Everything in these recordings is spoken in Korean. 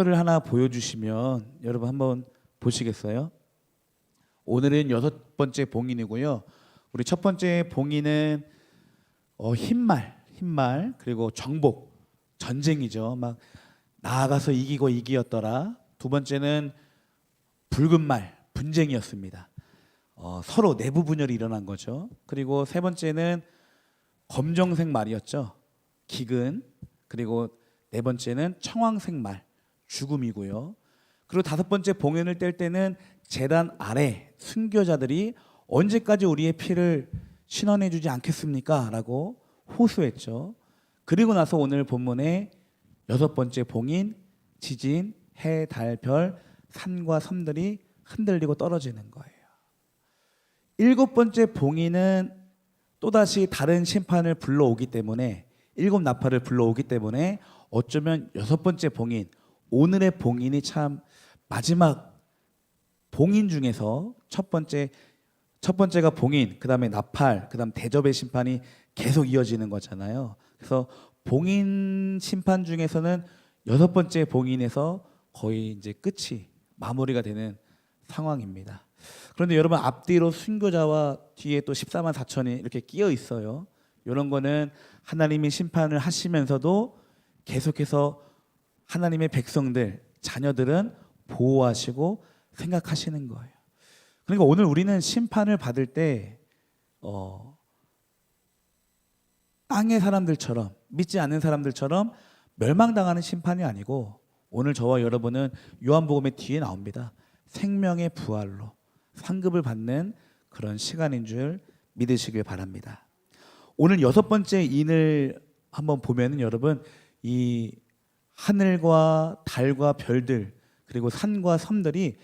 표를 하나 보여주시면 여러분 한번 보시겠어요? 오늘은 여섯 번째 봉인이고요. 우리 첫 번째 봉인은 어, 흰말, 흰말 그리고 정복, 전쟁이죠. 막 나아가서 이기고 이기였더라. 두 번째는 붉은 말, 분쟁이었습니다. 어, 서로 내부 분열이 일어난 거죠. 그리고 세 번째는 검정색 말이었죠. 기근. 그리고 네 번째는 청황색 말, 죽음이고요. 그리고 다섯 번째 봉연을 뗄 때는 재단 아래 순교자들이 언제까지 우리의 피를 신원해 주지 않겠습니까? 라고 호소했죠. 그리고 나서 오늘 본문의 여섯 번째 봉인, 지진, 해, 달, 별, 산과 섬들이 흔들리고 떨어지는 거예요. 일곱 번째 봉인은 또다시 다른 심판을 불러오기 때문에 일곱 나팔을 불러오기 때문에 어쩌면 여섯 번째 봉인 오늘의 봉인이 참 마지막 봉인 중에서 첫 번째 첫 번째가 봉인 그다음에 나팔 그다음 대접의 심판이 계속 이어지는 거잖아요. 그래서 봉인 심판 중에서는 여섯 번째 봉인에서 거의 이제 끝이 마무리가 되는 상황입니다. 그런데 여러분 앞뒤로 순교자와 뒤에 또 14만 4천이 이렇게 끼어 있어요. 이런 거는 하나님이 심판을 하시면서도 계속해서 하나님의 백성들, 자녀들은 보호하시고 생각하시는 거예요. 그러니까 오늘 우리는 심판을 받을 때 어, 땅의 사람들처럼 믿지 않는 사람들처럼 멸망당하는 심판이 아니고 오늘 저와 여러분은 요한복음의 뒤에 나옵니다. 생명의 부활로 상급을 받는 그런 시간인 줄 믿으시길 바랍니다. 오늘 여섯 번째 인을 한번 보면은 여러분 이 하늘과 달과 별들 그리고 산과 섬들이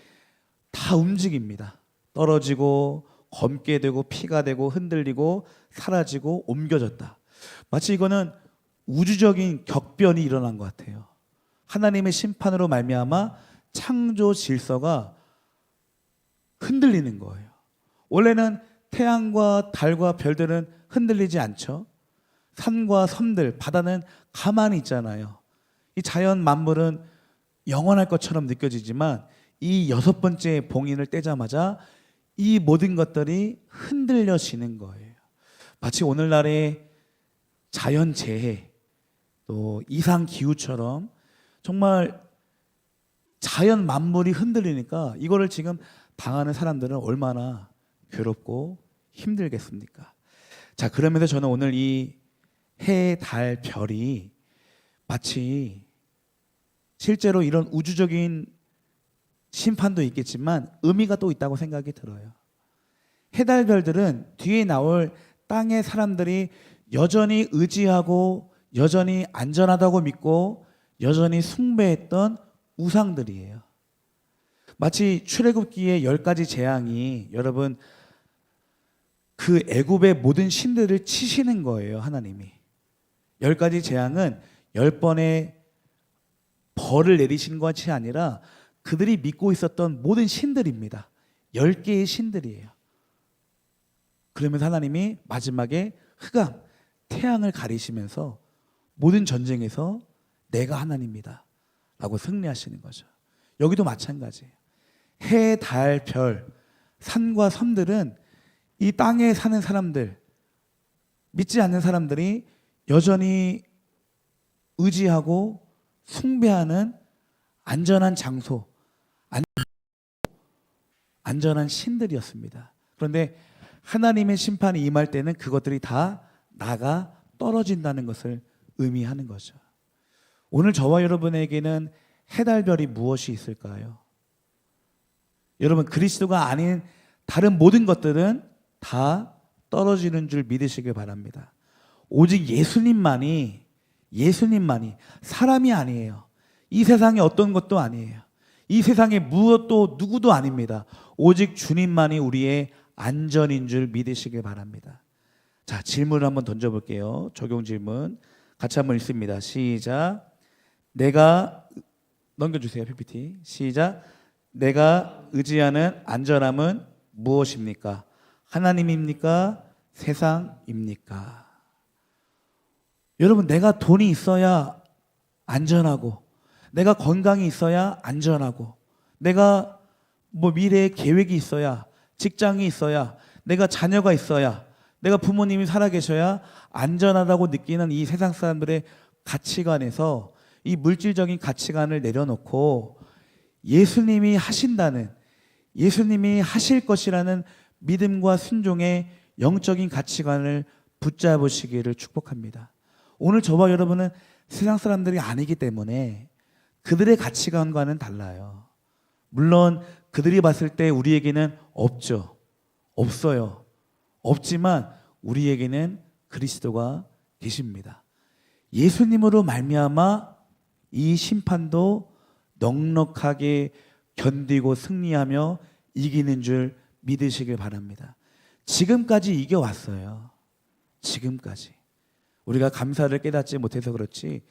다 움직입니다. 떨어지고 검게 되고 피가 되고 흔들리고 사라지고 옮겨졌다. 마치 이거는 우주적인 격변이 일어난 것 같아요. 하나님의 심판으로 말미암아 창조 질서가 흔들리는 거예요. 원래는 태양과 달과 별들은 흔들리지 않죠. 산과 섬들, 바다는 가만히 있잖아요. 이 자연 만물은 영원할 것처럼 느껴지지만 이 여섯 번째 봉인을 떼자마자 이 모든 것들이 흔들려지는 거예요. 마치 오늘날의 자연 재해, 또 이상 기후처럼 정말 자연 만물이 흔들리니까 이거를 지금 당하는 사람들은 얼마나 괴롭고 힘들겠습니까? 자, 그러면서 저는 오늘 이 해, 달, 별이 마치 실제로 이런 우주적인 심판도 있겠지만 의미가 또 있다고 생각이 들어요. 해달별들은 뒤에 나올 땅의 사람들이 여전히 의지하고 여전히 안전하다고 믿고 여전히 숭배했던 우상들이에요. 마치 출애굽기의 열 가지 재앙이 여러분 그 애굽의 모든 신들을 치시는 거예요 하나님이 열 가지 재앙은 열 번의 벌을 내리신 것이 아니라 그들이 믿고 있었던 모든 신들입니다. 열 개의 신들이에요. 그러면서 하나님이 마지막에 흑암 태양을 가리시면서 모든 전쟁에서 내가 하나님이다 라고 승리하시는 거죠. 여기도 마찬가지예요. 해, 달, 별, 산과 섬들은 이 땅에 사는 사람들, 믿지 않는 사람들이 여전히 의지하고 숭배하는 안전한 장소, 안- 안전한 신들이었습니다. 그런데 하나님의 심판이 임할 때는 그것들이 다 나가 떨어진다는 것을 의미하는 거죠. 오늘 저와 여러분에게는 해달별이 무엇이 있을까요? 여러분 그리스도가 아닌 다른 모든 것들은 다 떨어지는 줄 믿으시길 바랍니다. 오직 예수님만이 예수님만이 사람이 아니에요. 이 세상에 어떤 것도 아니에요. 이 세상에 무엇도 누구도 아닙니다. 오직 주님만이 우리의 안전인 줄 믿으시길 바랍니다. 자, 질문을 한번 던져 볼게요. 적용 질문. 같이 한번 읽습니다. 시작. 내가 넘겨 주세요. PPT. 시작. 내가 의지하는 안전함은 무엇입니까? 하나님입니까? 세상입니까? 여러분, 내가 돈이 있어야 안전하고, 내가 건강이 있어야 안전하고 내가 뭐 미래에 계획이 있어야 직장이 있어야 내가 자녀가 있어야 내가 부모님이 살아계셔야 안전하다고 느끼는 이 세상 사람들의 가치관에서 이 물질적인 가치관을 내려놓고 예수님이 하신다는 예수님이 하실 것이라는 믿음과 순종의 영적인 가치관을 붙잡으시기를 축복합니다. 오늘 저와 여러분은 세상 사람들이 아니기 때문에 그들의 가치관과는 달라요. 물론 그들이 봤을 때 우리에게는 없죠. 없어요. 없지만 우리에게는 그리스도가 계십니다. 예수님으로 말미암아 이 심판도 넉넉하게 견디고 승리하며 이기는 줄 믿으시길 바랍니다. 지금까지 이겨왔어요. 지금까지. 우리가 감사를 깨닫지 못해서 그렇지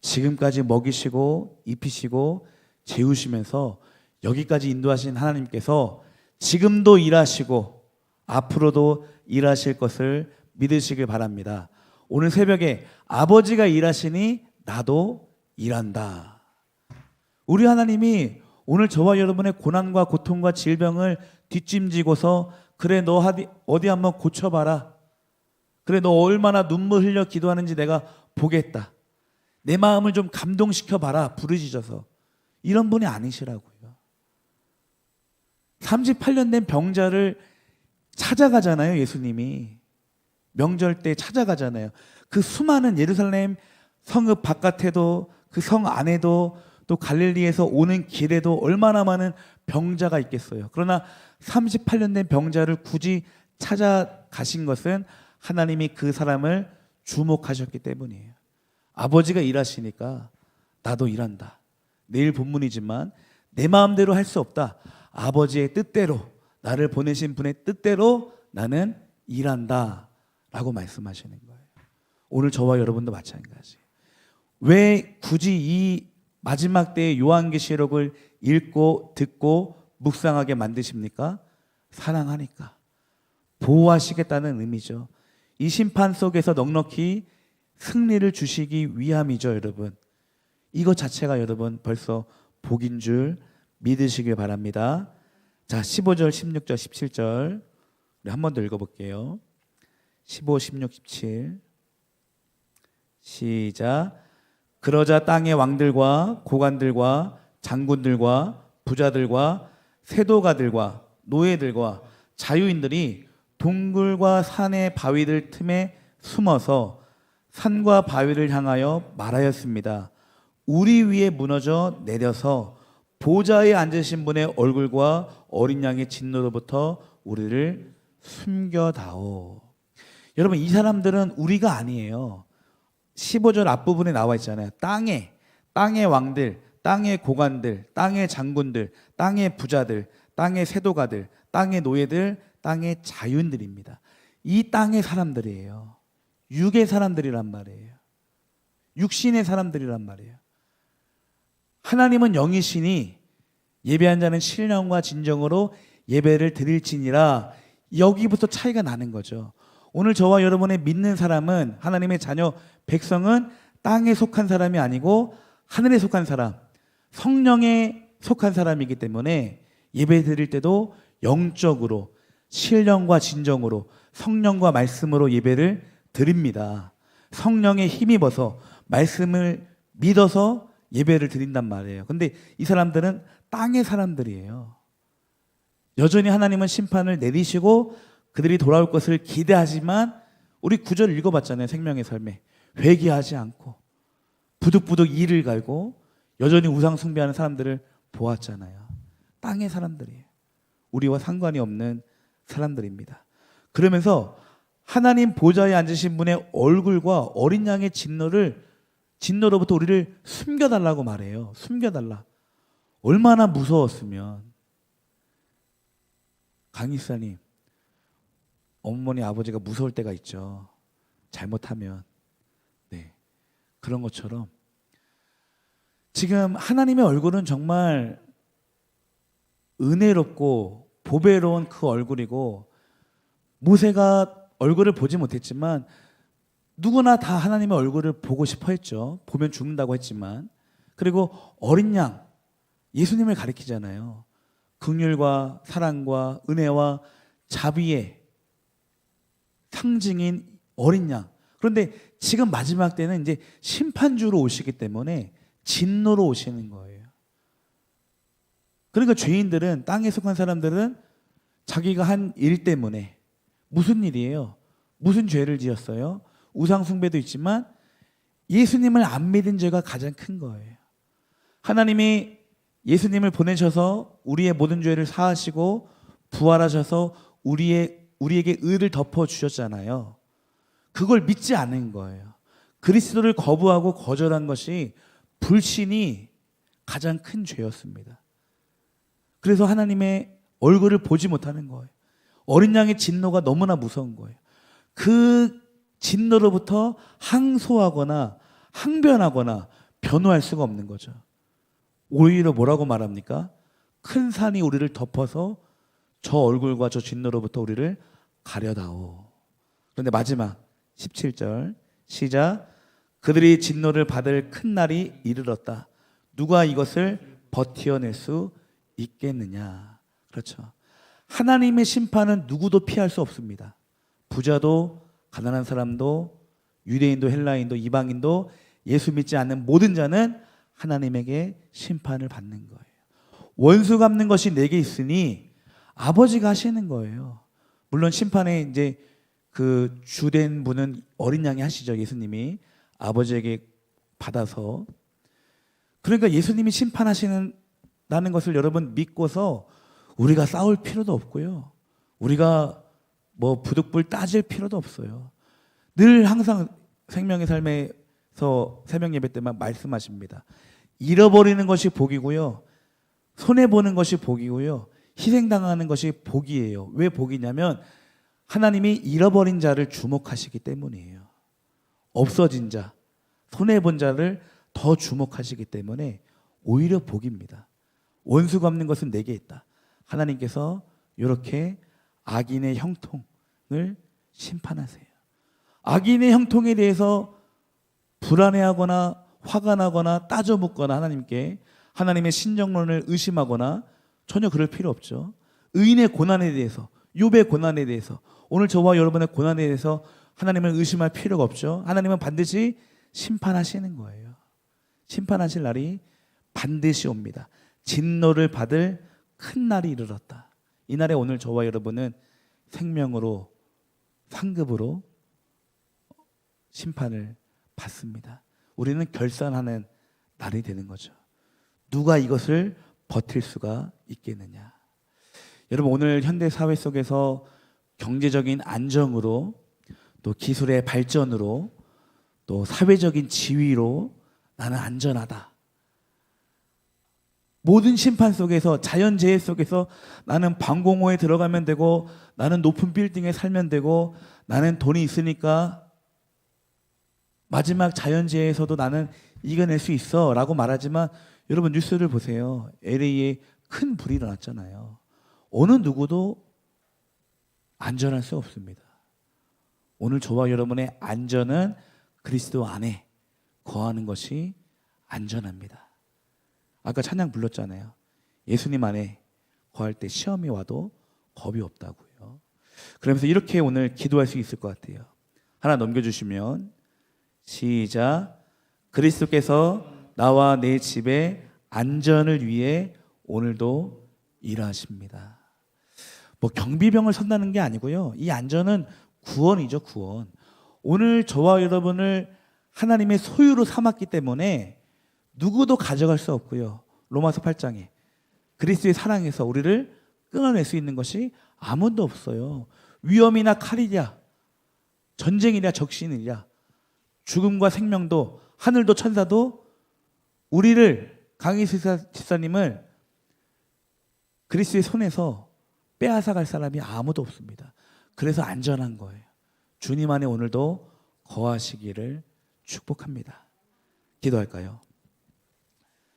지금까지 먹이시고 입히시고 재우시면서 여기까지 인도하신 하나님께서 지금도 일하시고 앞으로도 일하실 것을 믿으시길 바랍니다. 오늘 새벽에 아버지가 일하시니 나도 일한다. 우리 하나님이 오늘 저와 여러분의 고난과 고통과 질병을 뒷짐지고서 그래 너 어디, 한번 고쳐봐라. 그래 너 얼마나 눈물 흘려 기도하는지 내가 보겠다. 내 마음을 좀 감동시켜 봐라. 부르짖어서 이런 분이 아니시라고요. 38년 된 병자를 찾아가잖아요. 예수님이 명절 때 찾아가잖아요. 그 수많은 예루살렘 성읍 바깥에도 그 성 안에도 또 갈릴리에서 오는 길에도 얼마나 많은 병자가 있겠어요. 그러나 38년 된 병자를 굳이 찾아가신 것은 하나님이 그 사람을 주목하셨기 때문이에요. 아버지가 일하시니까 나도 일한다. 내일 본문이지만 내 마음대로 할 수 없다. 아버지의 뜻대로 나를 보내신 분의 뜻대로 나는 일한다. 라고 말씀하시는 거예요. 오늘 저와 여러분도 마찬가지. 왜 굳이 이 마지막 때의 요한계시록을 읽고 듣고 묵상하게 만드십니까? 사랑하니까. 보호하시겠다는 의미죠. 이 심판 속에서 넉넉히 승리를 주시기 위함이죠, 여러분. 이것 자체가 여러분 벌써 복인 줄 믿으시길 바랍니다. 자, 15절, 16절, 17절. 우리 한 번 더 읽어 볼게요. 15, 16, 17. 시작. 그러자 땅의 왕들과 고관들과 장군들과 부자들과 세도가들과 노예들과 자유인들이 동굴과 산의 바위들 틈에 숨어서 산과 바위를 향하여 말하였습니다. 우리 위에 무너져 내려서 보좌에 앉으신 분의 얼굴과 어린 양의 진노로부터 우리를 숨겨다오. 여러분 이 사람들은 우리가 아니에요. 15절 앞부분에 나와 있잖아요. 땅에 땅의 왕들, 땅의 고관들, 땅의 장군들, 땅의 부자들, 땅의 세도가들, 땅의 노예들, 땅의 자유인들입니다. 이 땅의 사람들이에요. 육의 사람들이란 말이에요. 육신의 사람들이란 말이에요. 하나님은 영이시니 예배한 자는 신령과 진정으로 예배를 드릴지니라 여기부터 차이가 나는 거죠. 오늘 저와 여러분의 믿는 사람은 하나님의 자녀 백성은 땅에 속한 사람이 아니고 하늘에 속한 사람, 성령에 속한 사람이기 때문에 예배 드릴 때도 영적으로 신령과 진정으로 성령과 말씀으로 예배를 드립니다. 성령에 힘입어서 말씀을 믿어서 예배를 드린단 말이에요. 근데 이 사람들은 땅의 사람들이에요. 여전히 하나님은 심판을 내리시고 그들이 돌아올 것을 기대하지만 우리 구절 읽어봤잖아요. 생명의 삶에 회개하지 않고 부득부득 이를 갈고 여전히 우상 숭배하는 사람들을 보았잖아요. 땅의 사람들이에요. 우리와 상관이 없는 사람들입니다. 그러면서 하나님 보좌에 앉으신 분의 얼굴과 어린 양의 진노를 진노로부터 우리를 숨겨달라고 말해요. 숨겨달라. 얼마나 무서웠으면 강희사님 어머니 아버지가 무서울 때가 있죠. 잘못하면 네 그런 것처럼 지금 하나님의 얼굴은 정말 은혜롭고 보배로운 그 얼굴이고 모세가 얼굴을 보지 못했지만 누구나 다 하나님의 얼굴을 보고 싶어 했죠. 보면 죽는다고 했지만 그리고 어린 양 예수님을 가리키잖아요. 긍휼과 사랑과 은혜와 자비의 상징인 어린 양. 그런데 지금 마지막 때는 이제 심판주로 오시기 때문에 진노로 오시는 거예요. 그러니까 죄인들은 땅에 속한 사람들은 자기가 한 일 때문에 무슨 일이에요? 무슨 죄를 지었어요? 우상 숭배도 있지만 예수님을 안 믿은 죄가 가장 큰 거예요. 하나님이 예수님을 보내셔서 우리의 모든 죄를 사하시고 부활하셔서 우리의 우리에게 의를 덮어 주셨잖아요. 그걸 믿지 않은 거예요. 그리스도를 거부하고 거절한 것이 불신이 가장 큰 죄였습니다. 그래서 하나님의 얼굴을 보지 못하는 거예요. 어린 양의 진노가 너무나 무서운 거예요. 그 진노로부터 항소하거나 항변하거나 변호할 수가 없는 거죠. 오히려 뭐라고 말합니까? 큰 산이 우리를 덮어서 저 얼굴과 저 진노로부터 우리를 가려다오. 그런데 마지막 17절 시작 그들이 진노를 받을 큰 날이 이르렀다. 누가 이것을 버티어낼 수 있겠느냐? 그렇죠. 하나님의 심판은 누구도 피할 수 없습니다. 부자도 가난한 사람도 유대인도 헬라인도 이방인도 예수 믿지 않는 모든 자는 하나님에게 심판을 받는 거예요. 원수 갚는 것이 내게 있으니 아버지가 하시는 거예요. 물론 심판에 이제 그 주된 분은 어린 양이 하시죠. 예수님이 아버지에게 받아서 그러니까 예수님이 심판하시는 라는 것을 여러분 믿고서 우리가 싸울 필요도 없고요. 우리가 뭐 부득불 따질 필요도 없어요. 늘 항상 생명의 삶에서 새벽 예배 때만 말씀하십니다. 잃어버리는 것이 복이고요. 손해 보는 것이 복이고요. 희생당하는 것이 복이에요. 왜 복이냐면 하나님이 잃어버린 자를 주목하시기 때문이에요. 없어진 자, 손해 본 자를 더 주목하시기 때문에 오히려 복입니다. 원수 갚는 것은 내게 있다. 하나님께서 이렇게 악인의 형통을 심판하세요. 악인의 형통에 대해서 불안해하거나 화가 나거나 따져 묻거나 하나님께 하나님의 신정론을 의심하거나 전혀 그럴 필요 없죠. 의인의 고난에 대해서 욥의 고난에 대해서 오늘 저와 여러분의 고난에 대해서 하나님을 의심할 필요가 없죠. 하나님은 반드시 심판하시는 거예요. 심판하실 날이 반드시 옵니다. 진노를 받을 큰 날이 이르렀다. 이 날에 오늘 저와 여러분은 생명으로 상급으로 심판을 받습니다. 우리는 결산하는 날이 되는 거죠. 누가 이것을 버틸 수가 있겠느냐? 여러분 오늘 현대 사회 속에서 경제적인 안정으로 또 기술의 발전으로 또 사회적인 지위로 나는 안전하다. 모든 심판 속에서 자연재해 속에서 나는 방공호에 들어가면 되고 나는 높은 빌딩에 살면 되고 나는 돈이 있으니까 마지막 자연재해에서도 나는 이겨낼 수 있어 라고 말하지만 여러분 뉴스를 보세요. LA에 큰 불이 일어났잖아요. 어느 누구도 안전할 수 없습니다. 오늘 저와 여러분의 안전은 그리스도 안에 거하는 것이 안전합니다. 아까 찬양 불렀잖아요. 예수님 안에 거할 때 시험이 와도 겁이 없다고요. 그러면서 이렇게 오늘 기도할 수 있을 것 같아요. 하나 넘겨주시면 시작. 그리스도께서 나와 내 집의 안전을 위해 오늘도 일하십니다. 뭐 경비병을 선다는 게 아니고요. 이 안전은 구원이죠, 구원. 오늘 저와 여러분을 하나님의 소유로 삼았기 때문에 누구도 가져갈 수 없고요. 로마서 8장에 그리스도의 사랑에서 우리를 끊어낼 수 있는 것이 아무도 없어요. 위험이나 칼이랴, 전쟁이랴, 적신이랴, 죽음과 생명도 하늘도 천사도 우리를 강희 집사님을 그리스도의 손에서 빼앗아 갈 사람이 아무도 없습니다. 그래서 안전한 거예요. 주님 안에 오늘도 거하시기를 축복합니다. 기도할까요?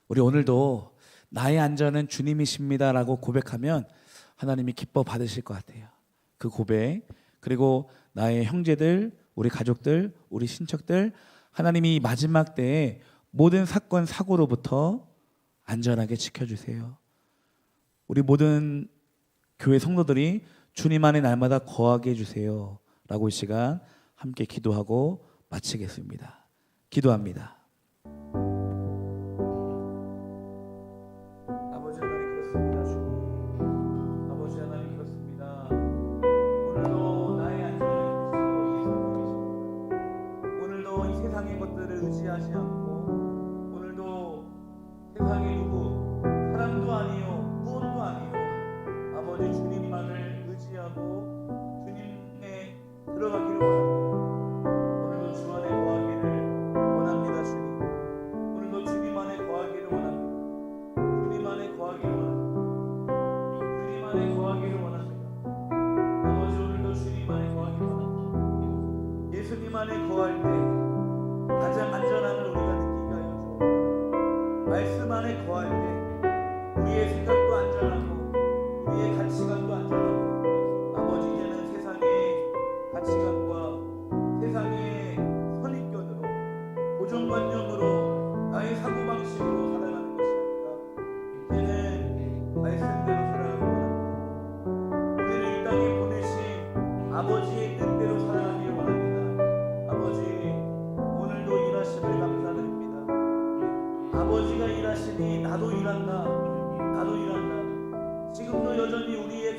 우리 오늘도 나의 안전은 주님이십니다라고 고백하면 하나님이 기뻐 받으실 것 같아요. 그 고백 그리고 나의 형제들, 우리 가족들, 우리 친척들 하나님이 마지막 때에 모든 사건 사고로부터 안전하게 지켜주세요. 우리 모든 교회 성도들이 주님 안에 날마다 거하게 해주세요. 라고 이 시간 함께 기도하고 마치겠습니다. 기도합니다. 거할 때 가장 안전함을 우리가 느끼게 하여서 말씀 안에 거할 때 우리의 생각도 안전하고 우리의 가치관도 안전하고 아버지 이제는 세상의 가치관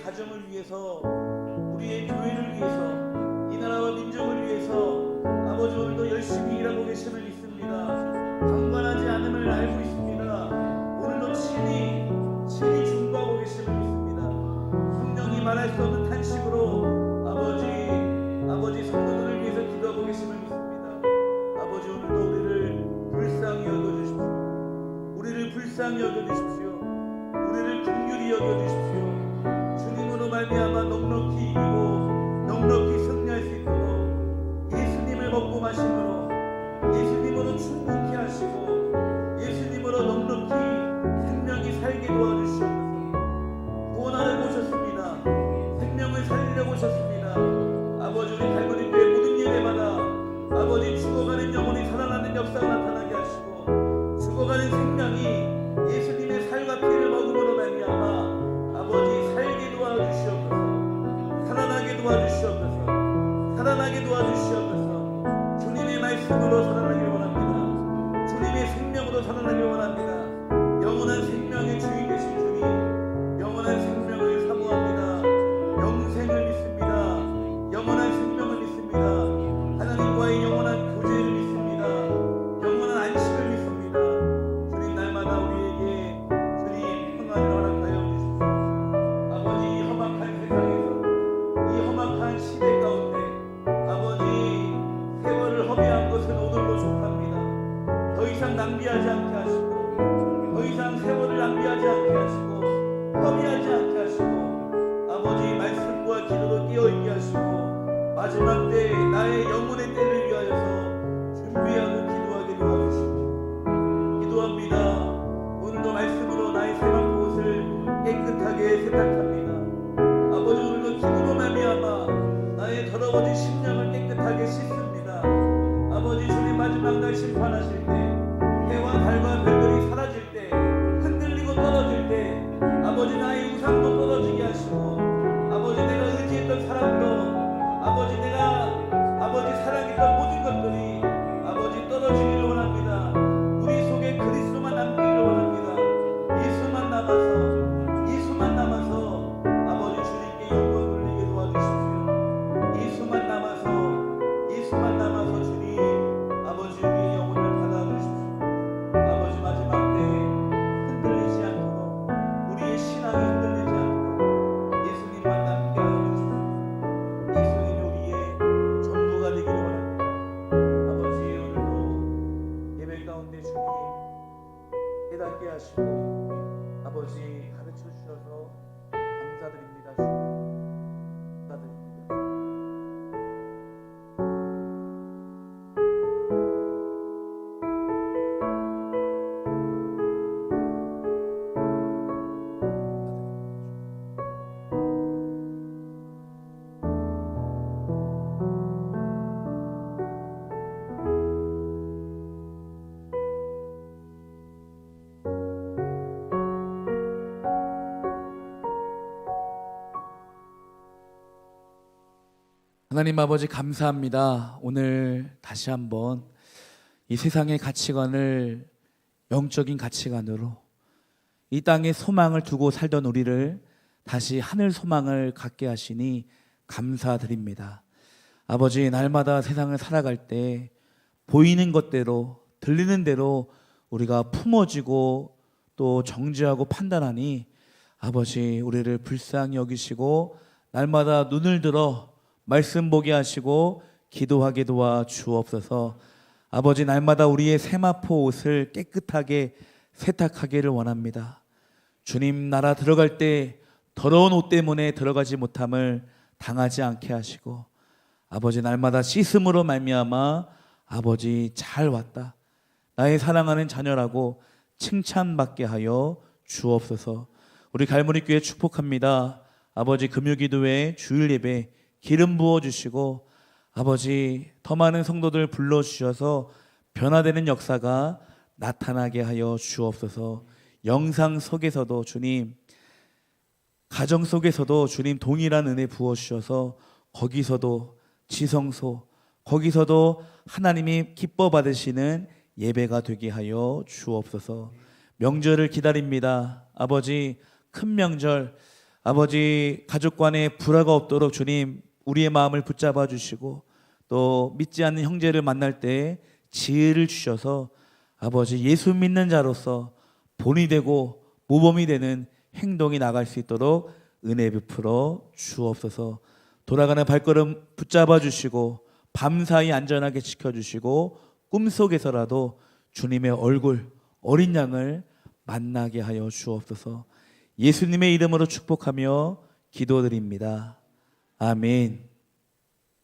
가정을 위해서 우리의 교회를 위해서 이 나라와 민족을 위해서 아버지 오늘도 열심히 일하고 계심을 믿습니다. 방관하지 않음을 알고 있습니다. 오늘도 친히 친히 중보하고 계심을 믿습니다. 성령이 말할 수 없는 탄식으로 아버지 아버지 성도들을 위해서 기도하고 계심을 믿습니다. 아버지 오늘도 우리를 불쌍히 여겨 주십시오. 우리를 불쌍히 여겨 주십시오. 만날 심판하실 때 해와 달과 별 나님 아버지 감사합니다. 오늘 다시 한번 이 세상의 가치관을 영적인 가치관으로 이 땅에 소망을 두고 살던 우리를 다시 하늘 소망을 갖게 하시니 감사드립니다. 아버지 날마다 세상을 살아갈 때 보이는 것대로 들리는 대로 우리가 품어지고 또 정죄하고 판단하니 아버지 우리를 불쌍히 여기시고 날마다 눈을 들어 말씀 보게 하시고 기도하게 도와 주옵소서. 아버지 날마다 우리의 세마포 옷을 깨끗하게 세탁하기를 원합니다. 주님 나라 들어갈 때 더러운 옷 때문에 들어가지 못함을 당하지 않게 하시고 아버지 날마다 씻음으로 말미암아 아버지 잘 왔다. 나의 사랑하는 자녀라고 칭찬받게 하여 주옵소서. 우리 갈무리 교회 축복합니다. 아버지 금요 기도회 주일 예배 기름 부어 주시고 아버지 더 많은 성도들 불러 주셔서 변화되는 역사가 나타나게 하여 주옵소서. 영상 속에서도 주님 가정 속에서도 주님 동일한 은혜 부어 주셔서 거기서도 지성소 거기서도 하나님이 기뻐 받으시는 예배가 되게 하여 주옵소서. 명절을 기다립니다. 아버지 큰 명절 아버지 가족 간에 불화가 없도록 주님 우리의 마음을 붙잡아 주시고 또 믿지 않는 형제를 만날 때 지혜를 주셔서 아버지 예수 믿는 자로서 본이 되고 모범이 되는 행동이 나갈 수 있도록 은혜 베풀어 주옵소서. 돌아가는 발걸음 붙잡아 주시고 밤사이 안전하게 지켜 주시고 꿈속에서라도 주님의 얼굴 어린 양을 만나게 하여 주옵소서. 예수님의 이름으로 축복하며 기도드립니다. 아멘.